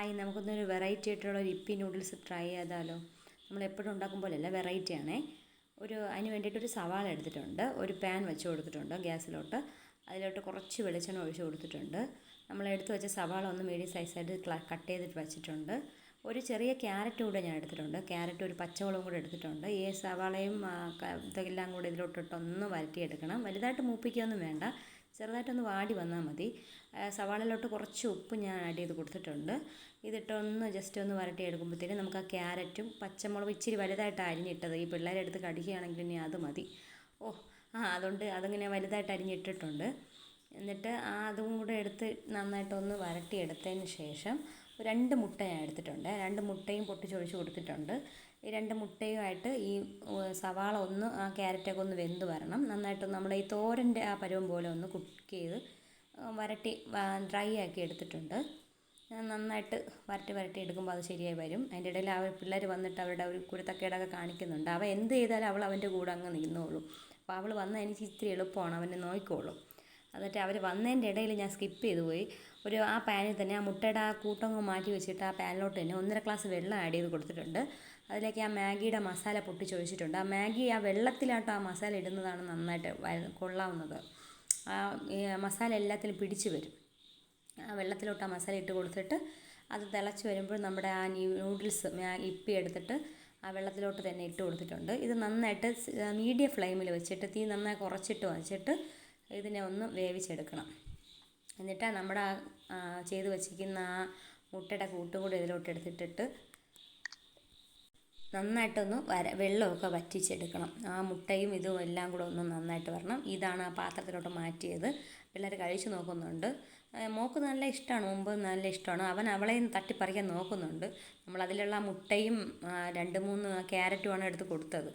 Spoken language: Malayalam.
ഹായ് നമുക്കൊന്നൊരു വെറൈറ്റി ആയിട്ടുള്ള ഒരു ഇപ്പി നൂഡിൽസ് ട്രൈ ചെയ്താലോ? നമ്മൾ എപ്പോഴും ഉണ്ടാക്കും പോലെയല്ല വെറൈറ്റി ആണേ. ഒരു അതിന് വേണ്ടിയിട്ട് ഒരു സവാള എടുത്തിട്ടുണ്ട്. ഒരു പാൻ വെച്ച് കൊടുത്തിട്ടുണ്ട് ഗ്യാസിലോട്ട്. അതിലോട്ട് കുറച്ച് വെളിച്ചെണ്ണ ഒഴിച്ച് കൊടുത്തിട്ടുണ്ട്. നമ്മൾ എടുത്ത് വെച്ച സവാള ഒന്ന് മീഡിയം സൈസായിട്ട് കട്ട് ചെയ്തിട്ട് വെച്ചിട്ടുണ്ട്. ഒരു ചെറിയ ക്യാരറ്റ് കൂടെ ഞാൻ എടുത്തിട്ടുണ്ട്. ക്യാരറ്റ് ഒരു പച്ചവളവും കൂടെ എടുത്തിട്ടുണ്ട്. ഈ സവാളയും ഇതെല്ലാം കൂടെ ഇതിലോട്ടിട്ട് ഒന്ന് വരട്ടിയെടുക്കണം. വലുതായിട്ട് മൂപ്പിക്കുകയൊന്നും വേണ്ട. ചെറുതായിട്ടൊന്ന് വാടി വന്നാൽ മതി. സവാളയിലോട്ട് കുറച്ച് ഉപ്പ് ഞാൻ ആഡ് ചെയ്ത് കൊടുത്തിട്ടുണ്ട്. ഇതിട്ടൊന്ന് ജസ്റ്റ് ഒന്ന് വരട്ടി എടുക്കുമ്പോഴത്തേനും നമുക്ക് ആ ക്യാരറ്റും പച്ചമുളകും ഇച്ചിരി വലുതായിട്ട് അരിഞ്ഞിട്ടത് ഈ പിള്ളേരെ എടുത്ത് കടിക്കുകയാണെങ്കിൽ ഇനി അത് മതി. ഓ ആ അതുകൊണ്ട് അതിങ്ങനെ വലുതായിട്ട് അരിഞ്ഞിട്ടിട്ടുണ്ട്. എന്നിട്ട് ആ അതും കൂടെ എടുത്ത് നന്നായിട്ടൊന്ന് വരട്ടിയെടുത്തതിന് ശേഷം രണ്ട് മുട്ട ഞാൻ എടുത്തിട്ടുണ്ട്. രണ്ട് മുട്ടയും പൊട്ടിച്ചൊഴിച്ച് കൊടുത്തിട്ടുണ്ട്. ഈ രണ്ട് മുട്ടയുമായിട്ട് ഈ സവാള ഒന്ന് ആ ക്യാരറ്റൊക്കെ ഒന്ന് വെന്ത് വരണം. നന്നായിട്ട് നമ്മൾ ഈ തോരന്റെ ആ പരുവം പോലെ ഒന്ന് കുക്ക് ചെയ്ത് വരട്ടി ഡ്രൈ ആക്കി എടുത്തിട്ടുണ്ട്. നന്നായിട്ട് വരട്ടി വരട്ടി എടുക്കുമ്പോൾ അത് ശരിയായി വരും. അതിന്റെ ഇടയിൽ അവർ പിള്ളേർ വന്നിട്ട് അവരുടെ ഒരു കുരുത്തക്കേടൊക്കെ കാണിക്കുന്നുണ്ട്. അവൻ എന്ത് ചെയ്താലും അവൾ അവന്റെ കൂടെ അങ്ങ് നിന്നോളും. അപ്പോൾ അവൾ വന്നാൽ എനിക്ക് ഇത്തിരി എളുപ്പമാണ്. അവനെ നോക്കിക്കോളും. എന്നിട്ട് അവർ വന്നതിന്റെ ഇടയിൽ ഞാൻ സ്കിപ്പ് ചെയ്തു പോയി. ഒരു ആ പാനിൽ തന്നെ ആ മുട്ടയുടെ ആ കൂട്ടങ്ങ് മാറ്റി വെച്ചിട്ട് ആ പാനിലോട്ട് തന്നെ ഒന്നര ഗ്ലാസ് വെള്ളം ആഡ് ചെയ്ത് കൊടുത്തിട്ടുണ്ട്. അതിലേക്ക് ആ മാഗിയുടെ മസാല പൊട്ടിച്ചൊഴിച്ചിട്ടുണ്ട്. ആ മാഗി ആ വെള്ളത്തിലാട്ടോ ആ മസാല ഇടുന്നതാണ് നന്നായിട്ട് കൊള്ളാവുന്നത്. ആ മസാല എല്ലാത്തിലും പിടിച്ച് വരും. ആ വെള്ളത്തിലോട്ട് ആ മസാല ഇട്ട് കൊടുത്തിട്ട് അത് തിളച്ച് വരുമ്പോൾ നമ്മുടെ ആ നൂഡിൽസ് ഇപ്പി എടുത്തിട്ട് ആ വെള്ളത്തിലോട്ട് തന്നെ ഇട്ട് കൊടുത്തിട്ടുണ്ട്. ഇത് നന്നായിട്ട് മീഡിയം ഫ്ലെയിമിൽ വെച്ചിട്ട് തീ നന്നായി കുറച്ചിട്ട് വെച്ചിട്ട് ഇതിനെ ഒന്ന് വേവിച്ചെടുക്കണം. എന്നിട്ട് നമ്മുടെ ആ ചെയ്ത് വെച്ചിരിക്കുന്ന ആ മുട്ടയുടെ കൂട്ടും കൂടി ഇതിലോട്ട് എടുത്തിട്ടിട്ട് നന്നായിട്ടൊന്ന് വര വെള്ളമൊക്കെ വറ്റിച്ചെടുക്കണം. ആ മുട്ടയും ഇതും എല്ലാം കൂടെ ഒന്ന് നന്നായിട്ട് വരണം. ഇതാണ് ആ പാത്രത്തിലോട്ട് മാറ്റിയത്. പിള്ളേർ കഴിച്ചു നോക്കുന്നുണ്ട്. മോക്ക് നല്ല ഇഷ്ടമാണ് മുമ്പ് നല്ല ഇഷ്ടമാണ്. അവൻ അവളെയും തട്ടിപ്പറിക്കാൻ നോക്കുന്നുണ്ട്. നമ്മൾ അതിലുള്ള മുട്ടയും രണ്ട് മൂന്ന് ക്യാരറ്റുമാണ് എടുത്ത് കൊടുത്തത്.